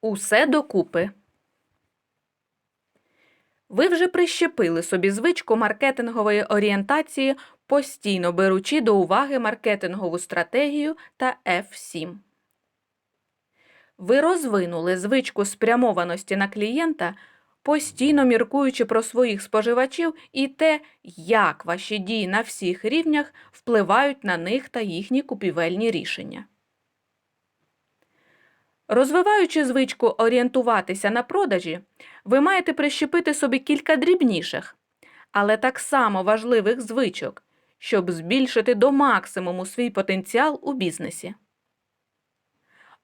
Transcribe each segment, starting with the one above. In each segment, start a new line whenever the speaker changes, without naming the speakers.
Усе докупи. Ви вже прищепили собі звичку маркетингової орієнтації, постійно беручи до уваги маркетингову стратегію та F7. Ви розвинули звичку спрямованості на клієнта, постійно міркуючи про своїх споживачів і те, як ваші дії на всіх рівнях впливають на них та їхні купівельні рішення. Розвиваючи звичку орієнтуватися на продажі, ви маєте прищепити собі кілька дрібніших, але так само важливих звичок, щоб збільшити до максимуму свій потенціал у бізнесі.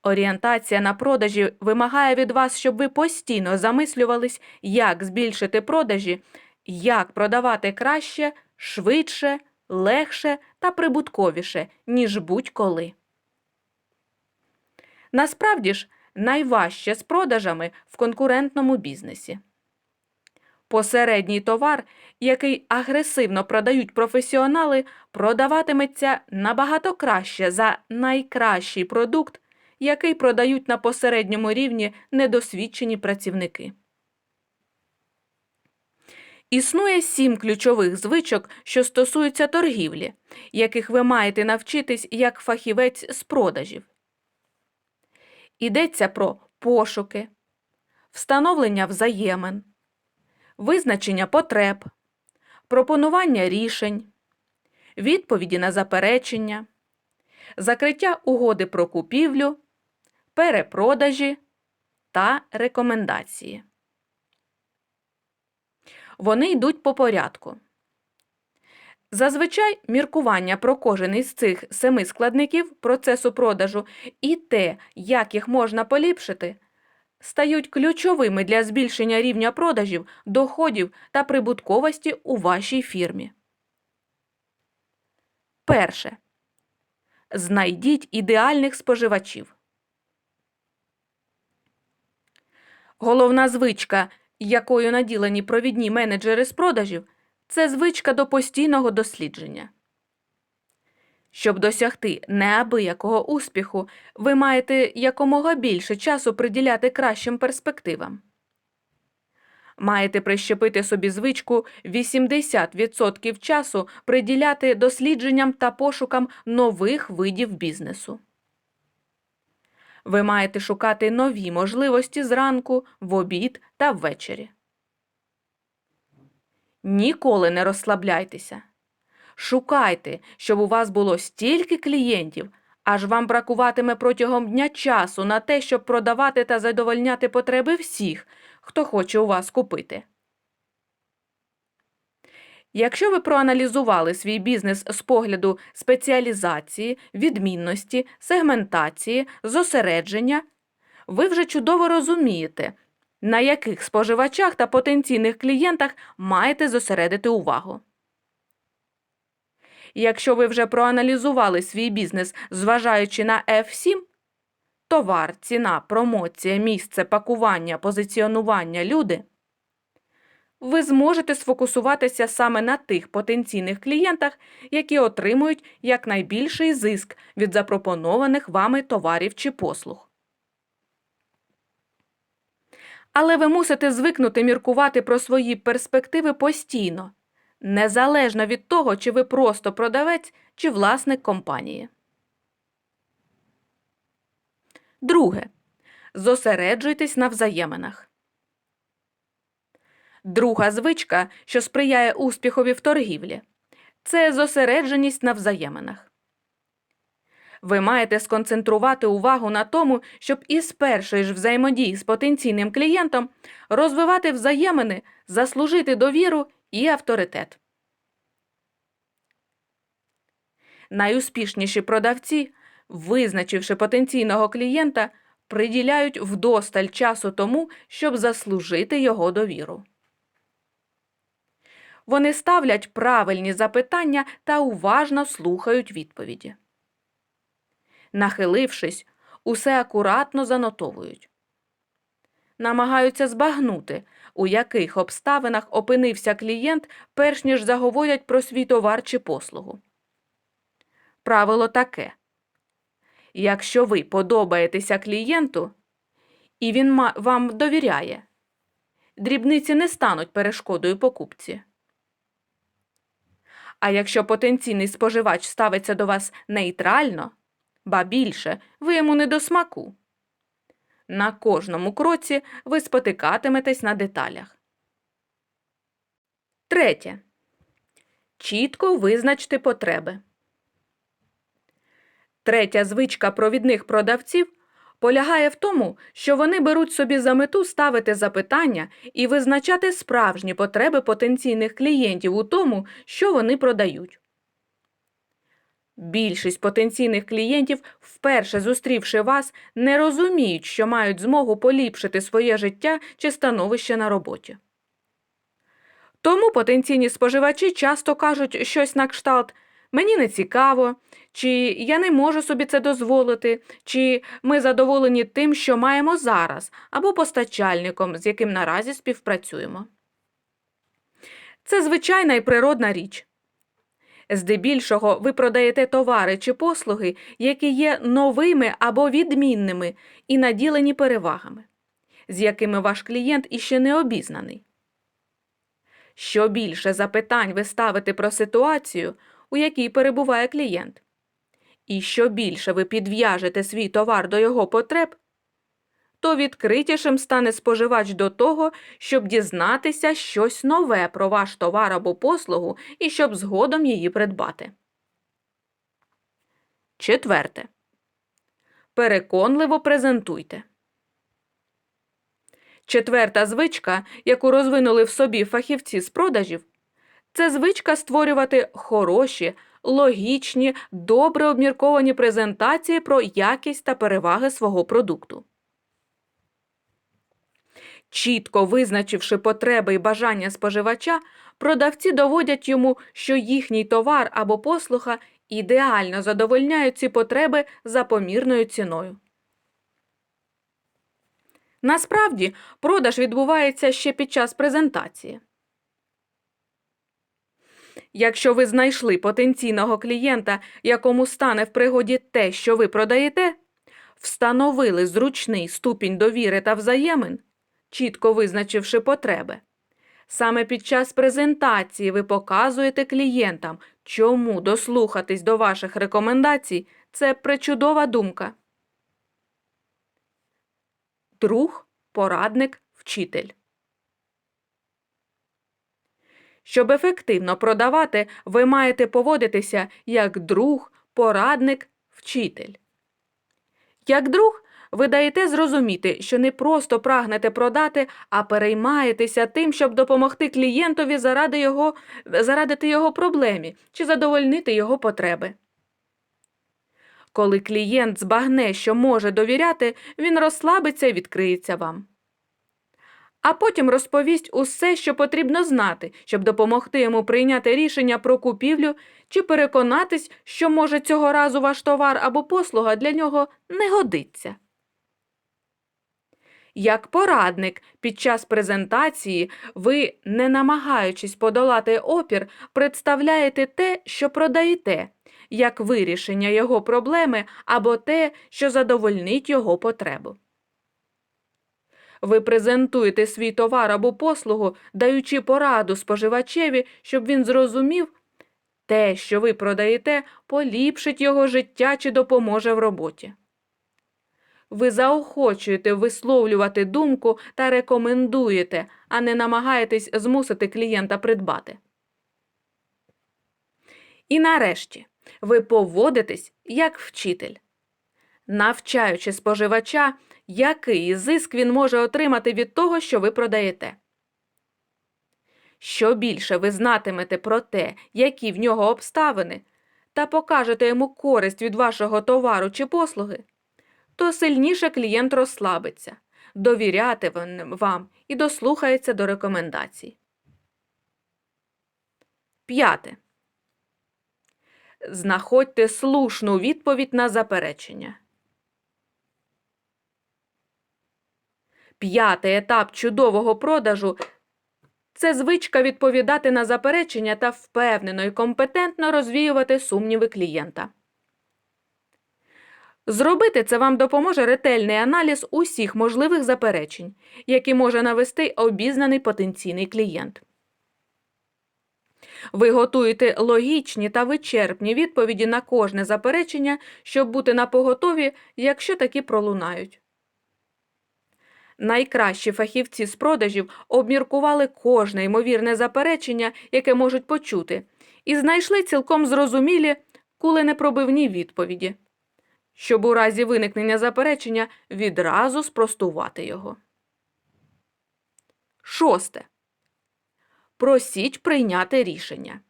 Орієнтація на продажі вимагає від вас, щоб ви постійно замислювались, як збільшити продажі, як продавати краще, швидше, легше та прибутковіше, ніж будь-коли. Насправді ж, найважче з продажами в конкурентному бізнесі. Посередній товар, який агресивно продають професіонали, продаватиметься набагато краще за найкращий продукт, який продають на посередньому рівні недосвідчені працівники. Існує сім ключових звичок, що стосуються торгівлі, яких ви маєте навчитись як фахівець з продажів. Йдеться про пошуки, встановлення взаємин, визначення потреб, пропонування рішень, відповіді на заперечення, закриття угоди про купівлю, перепродажі та рекомендації. Вони йдуть по порядку. Зазвичай міркування про кожен із цих семи складників процесу продажу і те, як їх можна поліпшити, стають ключовими для збільшення рівня продажів, доходів та прибутковості у вашій фірмі. Перше. Знайдіть ідеальних споживачів. Головна звичка, якою наділені провідні менеджери з продажів, це звичка до постійного дослідження. Щоб досягти неабиякого успіху, ви маєте якомога більше часу приділяти кращим перспективам. Маєте прищепити собі звичку 80% часу приділяти дослідженням та пошукам нових видів бізнесу. Ви маєте шукати нові можливості зранку, в обід та ввечері. Ніколи не розслабляйтеся. Шукайте, щоб у вас було стільки клієнтів, аж вам бракуватиме протягом дня часу на те, щоб продавати та задовольняти потреби всіх, хто хоче у вас купити. Якщо ви проаналізували свій бізнес з погляду спеціалізації, відмінності, сегментації, зосередження, ви вже чудово розумієте, на яких споживачах та потенційних клієнтах маєте зосередити увагу. Якщо ви вже проаналізували свій бізнес, зважаючи на F7 товар, ціна, промоція, місце, пакування, позиціонування, люди, ви зможете сфокусуватися саме на тих потенційних клієнтах, які отримують якнайбільший зиск від запропонованих вами товарів чи послуг. Але ви мусите звикнути міркувати про свої перспективи постійно, незалежно від того, чи ви просто продавець чи власник компанії. Друге. Зосереджуйтесь на взаєминах. Друга звичка, що сприяє успіхові в торгівлі, це зосередженість на взаєминах. Ви маєте сконцентрувати увагу на тому, щоб із першої ж взаємодії з потенційним клієнтом розвивати взаємини, заслужити довіру і авторитет. Найуспішніші продавці, визначивши потенційного клієнта, приділяють вдосталь часу тому, щоб заслужити його довіру. Вони ставлять правильні запитання та уважно слухають відповіді. Нахилившись, усе акуратно занотовують. Намагаються збагнути, у яких обставинах опинився клієнт, перш ніж заговорять про свій товар чи послугу. Правило таке. Якщо ви подобаєтеся клієнту, і він вам довіряє. Дрібниці не стануть перешкодою покупці. А якщо потенційний споживач ставиться до вас нейтрально, ба більше, ви йому не до смаку. На кожному кроці ви спотикатиметесь на деталях. Третє. Чітко визначте потреби. Третя звичка провідних продавців полягає в тому, що вони беруть собі за мету ставити запитання і визначати справжні потреби потенційних клієнтів у тому, що вони продають. Більшість потенційних клієнтів, вперше зустрівши вас, не розуміють, що мають змогу поліпшити своє життя чи становище на роботі. Тому потенційні споживачі часто кажуть щось на кшталт Мені не цікаво, чи я не можу собі це дозволити, чи ми задоволені тим, що маємо зараз, або постачальником, з яким наразі співпрацюємо. Це звичайна і природна річ. Здебільшого ви продаєте товари чи послуги, які є новими або відмінними і наділені перевагами, з якими ваш клієнт іще не обізнаний. Що більше запитань ви ставите про ситуацію, у якій перебуває клієнт, і що більше ви підв'яжете свій товар до його потреб, то відкритішим стане споживач до того, щоб дізнатися щось нове про ваш товар або послугу і щоб згодом її придбати. Четверте. Переконливо презентуйте. Четверта звичка, яку розвинули в собі фахівці з продажів, це звичка створювати хороші, логічні, добре обмірковані презентації про якість та переваги свого продукту. Чітко визначивши потреби і бажання споживача, продавці доводять йому, що їхній товар або послуга ідеально задовольняють ці потреби за помірною ціною. Насправді, продаж відбувається ще під час презентації. Якщо ви знайшли потенційного клієнта, якому стане в пригоді те, що ви продаєте, встановили зручний ступінь довіри та взаємин, чітко визначивши потреби. Саме під час презентації ви показуєте клієнтам, чому дослухатись до ваших рекомендацій це причудова думка. Друг, порадник, вчитель. Щоб ефективно продавати, ви маєте поводитися як друг, порадник, вчитель. Як друг, ви даєте зрозуміти, що не просто прагнете продати, а переймаєтеся тим, щоб допомогти клієнтові заради його, зарадити його проблемі чи задовольнити його потреби. Коли клієнт збагне, що може довіряти, він розслабиться і відкриється вам а потім розповість усе, що потрібно знати, щоб допомогти йому прийняти рішення про купівлю чи переконатись, що, може, цього разу ваш товар або послуга для нього не годиться. Як порадник під час презентації ви, не намагаючись подолати опір, представляєте те, що продаєте, як вирішення його проблеми або те, що задовольнить його потребу. Ви презентуєте свій товар або послугу, даючи пораду споживачеві, щоб він зрозумів, те, що ви продаєте, поліпшить його життя чи допоможе в роботі. Ви заохочуєте висловлювати думку та рекомендуєте, а не намагаєтесь змусити клієнта придбати. І нарешті ви поводитесь як вчитель. Навчаючи споживача, який зиск він може отримати від того, що ви продаєте. Що більше ви знатимете про те, які в нього обставини, та покажете йому користь від вашого товару чи послуги, то сильніше клієнт розслабиться, довіряти вам і дослухається до рекомендацій. П'яте. Знаходьте слушну відповідь на заперечення. П'ятий етап чудового продажу це звичка відповідати на заперечення та впевнено і компетентно розвіювати сумніви клієнта. Зробити це вам допоможе ретельний аналіз усіх можливих заперечень, які може навести обізнаний потенційний клієнт. Ви готуєте логічні та вичерпні відповіді на кожне заперечення, щоб бути напоготові, якщо такі пролунають. Найкращі фахівці з продажів обміркували кожне ймовірне заперечення, яке можуть почути, і знайшли цілком зрозумілі куленепробивні відповіді, щоб у разі виникнення заперечення відразу спростувати його. Шосте. Просіть прийняти рішення.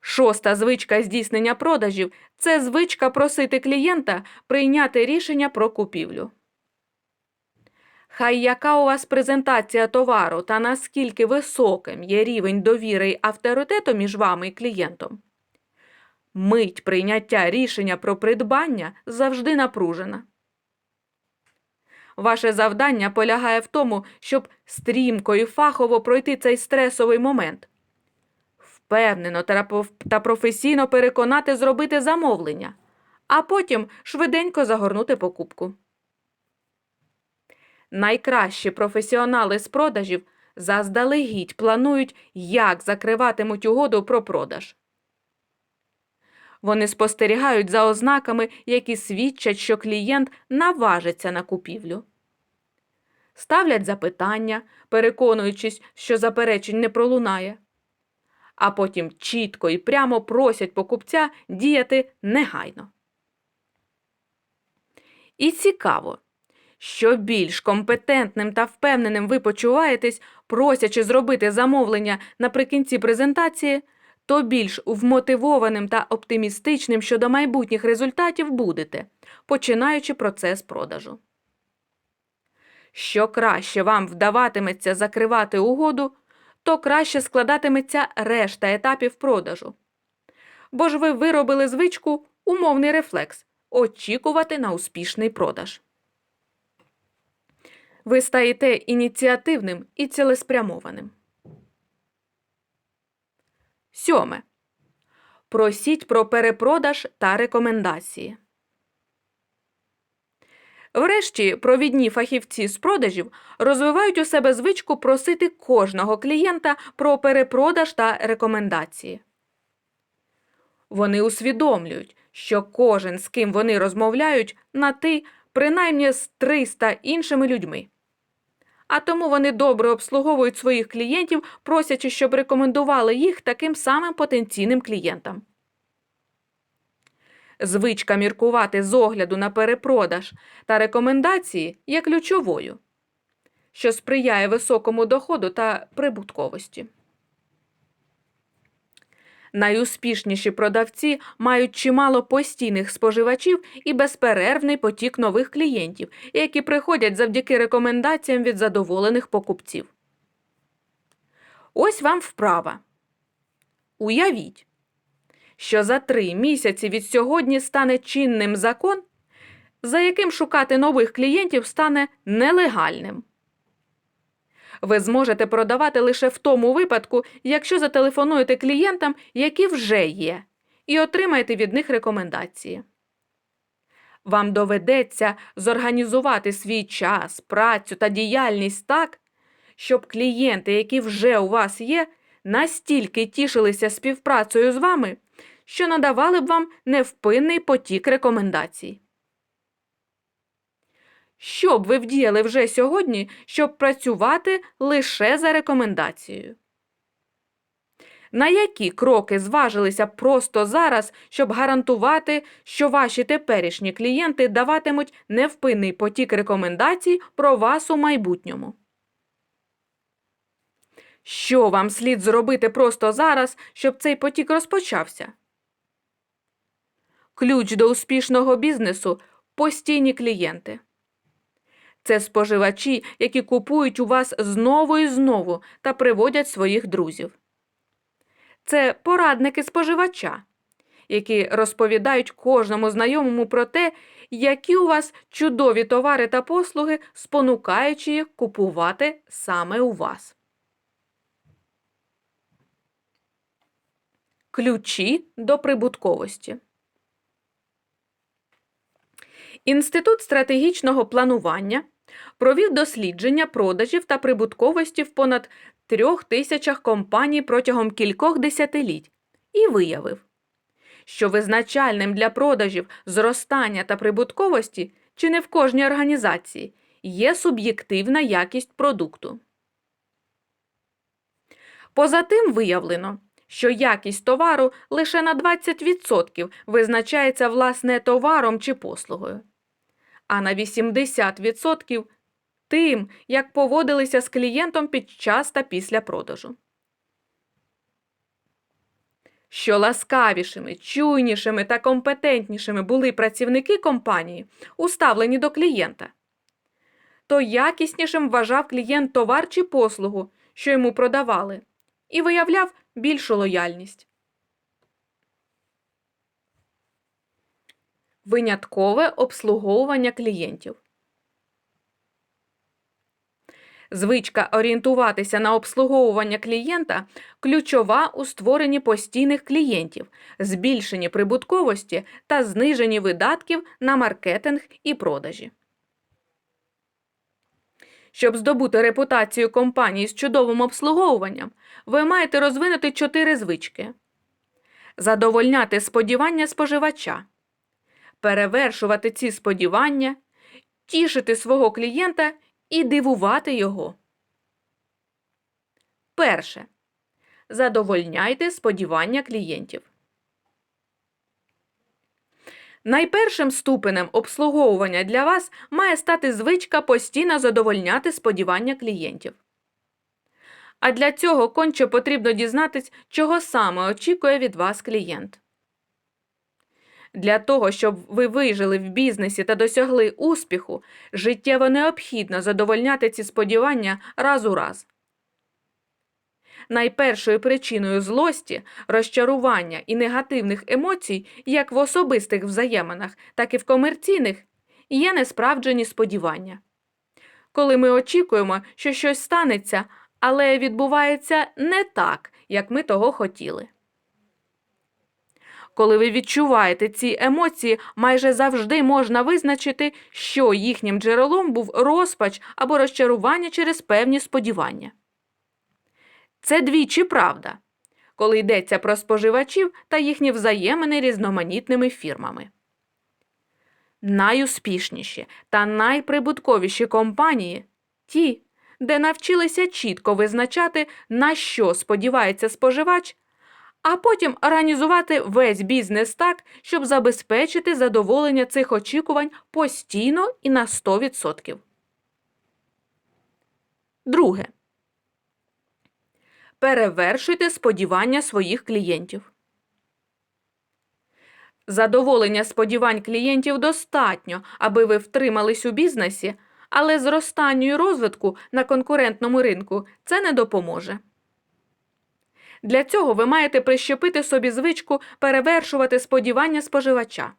Шоста звичка здійснення продажів це звичка просити клієнта прийняти рішення про купівлю. Хай яка у вас презентація товару та наскільки високим є рівень довіри й авторитету між вами і клієнтом. Мить прийняття рішення про придбання завжди напружена. Ваше завдання полягає в тому, щоб стрімко і фахово пройти цей стресовий момент. Впевнено та професійно переконати зробити замовлення, а потім швиденько загорнути покупку. Найкращі професіонали з продажів заздалегідь планують, як закриватимуть угоду про продаж. Вони спостерігають за ознаками, які свідчать, що клієнт наважиться на купівлю. Ставлять запитання, переконуючись, що заперечень не пролунає, а потім чітко і прямо просять покупця діяти негайно. І цікаво, що більш компетентним та впевненим ви почуваєтесь, просячи зробити замовлення наприкінці презентації, то більш вмотивованим та оптимістичним щодо майбутніх результатів будете, починаючи процес продажу. Що краще вам вдаватиметься закривати угоду, то краще складатиметься решта етапів продажу. Бо ж ви виробили звичку умовний рефлекс очікувати на успішний продаж. Ви стаєте ініціативним і цілеспрямованим. Сьоме. Просіть про перепродаж та рекомендації. Врешті, провідні фахівці з продажів розвивають у себе звичку просити кожного клієнта про перепродаж та рекомендації. Вони усвідомлюють, що кожен, з ким вони розмовляють, на ти принаймні з 300 іншими людьми. А тому вони добре обслуговують своїх клієнтів, просячи, щоб рекомендували їх таким самим потенційним клієнтам. Звичка міркувати з огляду на перепродаж та рекомендації є ключовою, що сприяє високому доходу та прибутковості. Найуспішніші продавці мають чимало постійних споживачів і безперервний потік нових клієнтів, які приходять завдяки рекомендаціям від задоволених покупців. Ось вам вправа. Уявіть, що за три місяці від сьогодні стане чинним закон, за яким шукати нових клієнтів стане нелегальним. Ви зможете продавати лише в тому випадку, якщо зателефонуєте клієнтам, які вже є, і отримаєте від них рекомендації. Вам доведеться зорганізувати свій час, працю та діяльність так, щоб клієнти, які вже у вас є, настільки тішилися співпрацею з вами, що надавали б вам невпинний потік рекомендацій. Що б ви вдіяли вже сьогодні, щоб працювати лише за рекомендацією? На які кроки зважилися просто зараз, щоб гарантувати, що ваші теперішні клієнти даватимуть невпинний потік рекомендацій про вас у майбутньому? Що вам слід зробити просто зараз, щоб цей потік розпочався? Ключ до успішного бізнесу постійні клієнти. Це споживачі, які купують у вас знову і знову та приводять своїх друзів. Це порадники споживача, які розповідають кожному знайомому про те, які у вас чудові товари та послуги, спонукаючи їх купувати саме у вас. Ключі до прибутковості. Інститут стратегічного планування провів дослідження продажів та прибутковості в понад трьох тисячах компаній протягом кількох десятиліть і виявив, що визначальним для продажів зростання та прибутковості чи не в кожній організації є суб'єктивна якість продукту. Поза тим виявлено, що якість товару лише на 20% визначається власне товаром чи послугою, а на 80% тим, як поводилися з клієнтом під час та після продажу. Що ласкавішими, чуйнішими та компетентнішими були працівники компанії, уставлені до клієнта, то якіснішим вважав клієнт товар чи послугу, що йому продавали, і виявляв більшу лояльність. Виняткове обслуговування клієнтів. Звичка орієнтуватися на обслуговування клієнта ключова у створенні постійних клієнтів, збільшенні прибутковості та зниженні видатків на маркетинг і продажі. Щоб здобути репутацію компанії з чудовим обслуговуванням, ви маєте розвинути чотири звички: задовольняти сподівання споживача, перевершувати ці сподівання, тішити свого клієнта і дивувати його. Перше. Задовольняйте сподівання клієнтів. Найпершим ступенем обслуговування для вас має стати звичка постійно задовольняти сподівання клієнтів. А для цього конче потрібно дізнатись, чого саме очікує від вас клієнт. Для того, щоб ви вижили в бізнесі та досягли успіху, життєво необхідно задовольняти ці сподівання раз у раз. Найпершою причиною злості, розчарування і негативних емоцій, як в особистих взаєминах, так і в комерційних, є несправджені сподівання. Коли ми очікуємо, що щось станеться, але відбувається не так, як ми того хотіли. Коли ви відчуваєте ці емоції, майже завжди можна визначити, що їхнім джерелом був розпач або розчарування через певні сподівання. Це двічі правда, коли йдеться про споживачів та їхні взаємини різноманітними фірмами. Найуспішніші та найприбутковіші компанії ті, де навчилися чітко визначати, на що сподівається споживач, а потім організувати весь бізнес так, щоб забезпечити задоволення цих очікувань постійно і на 100%. Друге. Перевершуйте сподівання своїх клієнтів. Задоволення сподівань клієнтів достатньо, аби ви втримались у бізнесі, але зростанню і розвитку на конкурентному ринку це не допоможе. Для цього ви маєте прищепити собі звичку перевершувати сподівання споживача.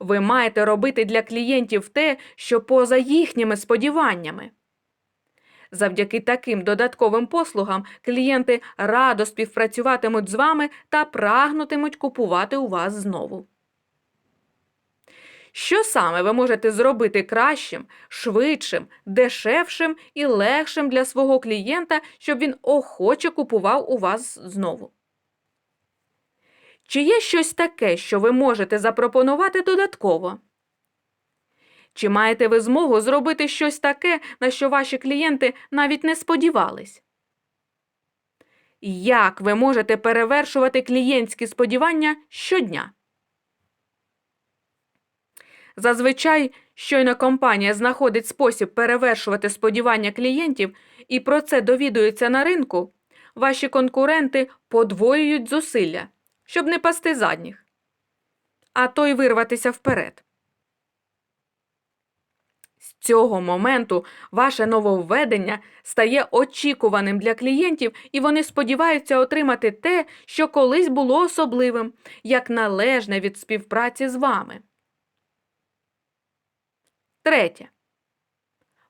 Ви маєте робити для клієнтів те, що поза їхніми сподіваннями. Завдяки таким додатковим послугам клієнти радо співпрацюватимуть з вами та прагнутимуть купувати у вас знову. Що саме ви можете зробити кращим, швидшим, дешевшим і легшим для свого клієнта, щоб він охоче купував у вас знову? Чи є щось таке, що ви можете запропонувати додатково? Чи маєте ви змогу зробити щось таке, на що ваші клієнти навіть не сподівались? Як ви можете перевершувати клієнтські сподівання щодня? Зазвичай, щойно компанія знаходить спосіб перевершувати сподівання клієнтів і про це довідуються на ринку, ваші конкуренти подвоюють зусилля, щоб не пасти задніх, а то й вирватися вперед. З цього моменту ваше нововведення стає очікуваним для клієнтів, і вони сподіваються отримати те, що колись було особливим, як належне від співпраці з вами. Третє.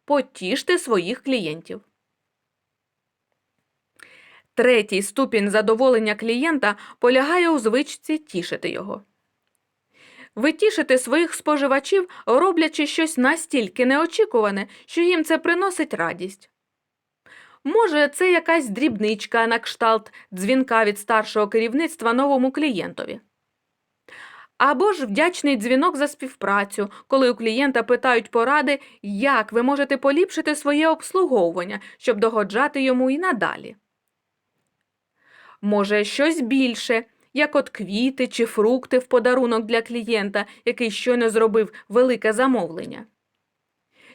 Потіште своїх клієнтів. Третій ступінь задоволення клієнта полягає у звичці тішити його. Ви тішите своїх споживачів, роблячи щось настільки неочікуване, що їм це приносить радість. Може, це якась дрібничка на кшталт дзвінка від старшого керівництва новому клієнтові. Або ж вдячний дзвінок за співпрацю, коли у клієнта питають поради, як ви можете поліпшити своє обслуговування, щоб догоджати йому і надалі. Може, щось більше, як от квіти чи фрукти в подарунок для клієнта, який щойно зробив велике замовлення.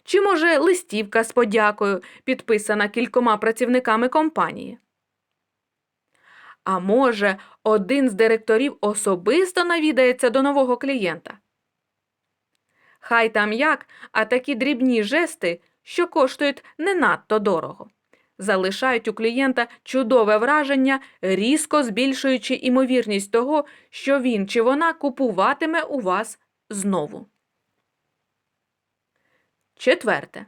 Чи, може, листівка з подякою, підписана кількома працівниками компанії. А може, один з директорів особисто навідається до нового клієнта. Хай там як, а такі дрібні жести, що коштують не надто дорого, залишають у клієнта чудове враження, різко збільшуючи імовірність того, що він чи вона купуватиме у вас знову. Четверте.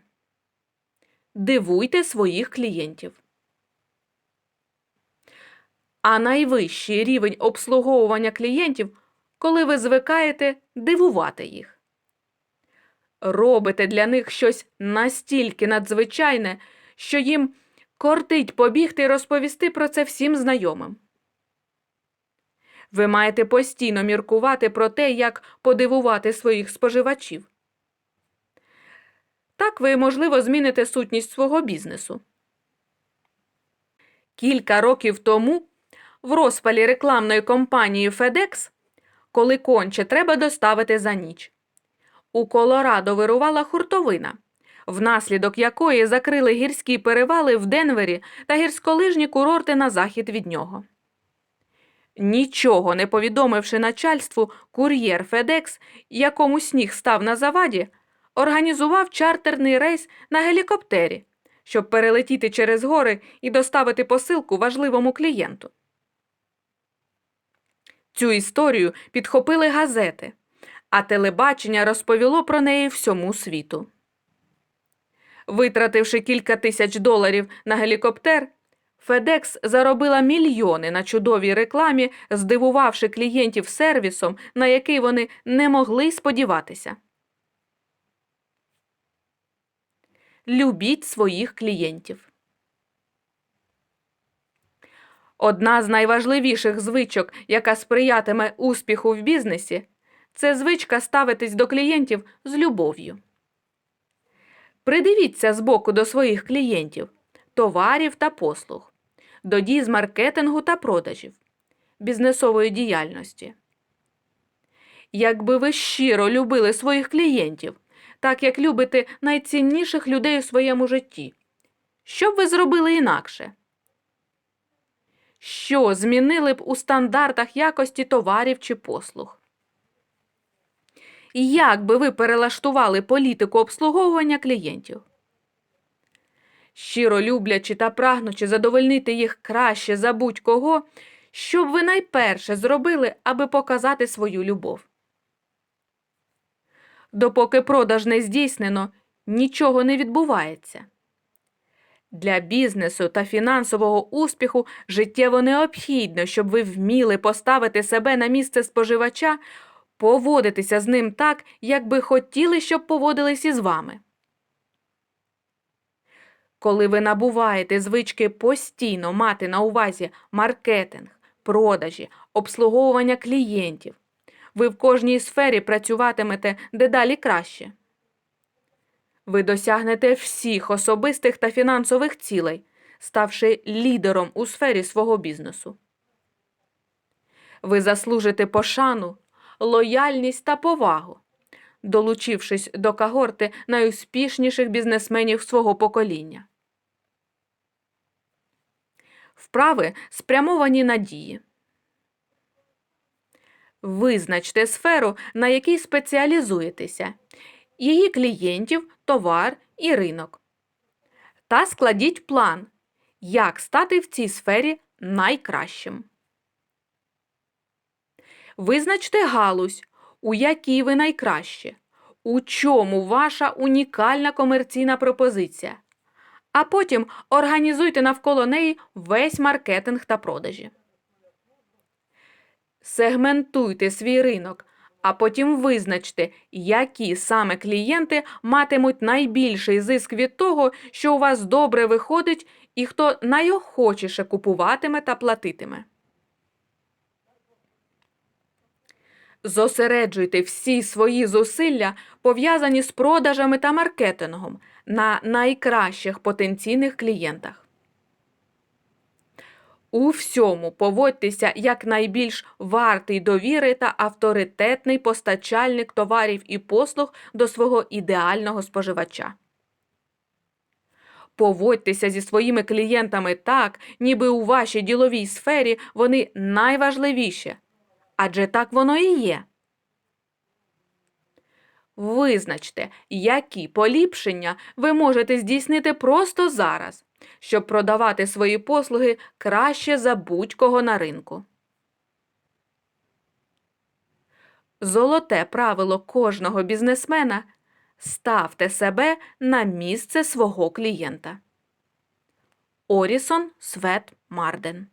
Дивуйте своїх клієнтів. А найвищий рівень обслуговування клієнтів, коли ви звикаєте дивувати їх. Робите для них щось настільки надзвичайне, що їм кортить побігти і розповісти про це всім знайомим. Ви маєте постійно міркувати про те, як подивувати своїх споживачів. Так ви, можливо, зміните сутність свого бізнесу. Кілька років тому в розпалі рекламної кампанії FedEx, коли конче треба доставити за ніч. У Колорадо вирувала хуртовина, внаслідок якої закрили гірські перевали в Денвері та гірськолижні курорти на захід від нього. Нічого не повідомивши начальству, кур'єр FedEx, якому сніг став на заваді, організував чартерний рейс на гелікоптері, щоб перелетіти через гори і доставити посилку важливому клієнту. Цю історію підхопили газети, а телебачення розповіло про неї всьому світу. Витративши кілька тисяч доларів на гелікоптер, FedEx заробила мільйони на чудовій рекламі, здивувавши клієнтів сервісом, на який вони не могли сподіватися. Любіть своїх клієнтів. Одна з найважливіших звичок, яка сприятиме успіху в бізнесі, це звичка ставитись до клієнтів з любов'ю. Придивіться збоку до своїх клієнтів, товарів та послуг, до дій з маркетингу та продажів, бізнесової діяльності. Якби ви щиро любили своїх клієнтів, так як любите найцінніших людей у своєму житті, що б ви зробили інакше? Що змінили б у стандартах якості товарів чи послуг? Як би ви перелаштували політику обслуговування клієнтів? Щиро люблячи та прагнучи задовольнити їх краще за будь-кого, що б ви найперше зробили, аби показати свою любов? Допоки продаж не здійснено, нічого не відбувається. Для бізнесу та фінансового успіху життєво необхідно, щоб ви вміли поставити себе на місце споживача, поводитися з ним так, як би хотіли, щоб поводились із вами. Коли ви набуваєте звички постійно мати на увазі маркетинг, продажі, обслуговування клієнтів, ви в кожній сфері працюватимете дедалі краще. Ви досягнете всіх особистих та фінансових цілей, ставши лідером у сфері свого бізнесу. Ви заслужите пошану, лояльність та повагу, долучившись до когорти найуспішніших бізнесменів свого покоління. Вправи спрямовані на дії. Визначте сферу, на якій спеціалізуєтеся, її клієнтів, товар і ринок. Та складіть план, як стати в цій сфері найкращим. Визначте галузь, у якій ви найкраще, у чому ваша унікальна комерційна пропозиція, а потім організуйте навколо неї весь маркетинг та продажі. Сегментуйте свій ринок, а потім визначте, які саме клієнти матимуть найбільший зиск від того, що у вас добре виходить, і хто найохочіше купуватиме та платитиме. Зосереджуйте всі свої зусилля, пов'язані з продажами та маркетингом, на найкращих потенційних клієнтах. У всьому поводьтеся як найбільш вартий довіри та авторитетний постачальник товарів і послуг до свого ідеального споживача. Поводьтеся зі своїми клієнтами так, ніби у вашій діловій сфері вони найважливіші, адже так воно і є. Визначте, які поліпшення ви можете здійснити просто зараз, щоб продавати свої послуги краще за будь-кого на ринку. Золоте правило кожного бізнесмена ставте себе на місце свого клієнта. Орісон Свет Марден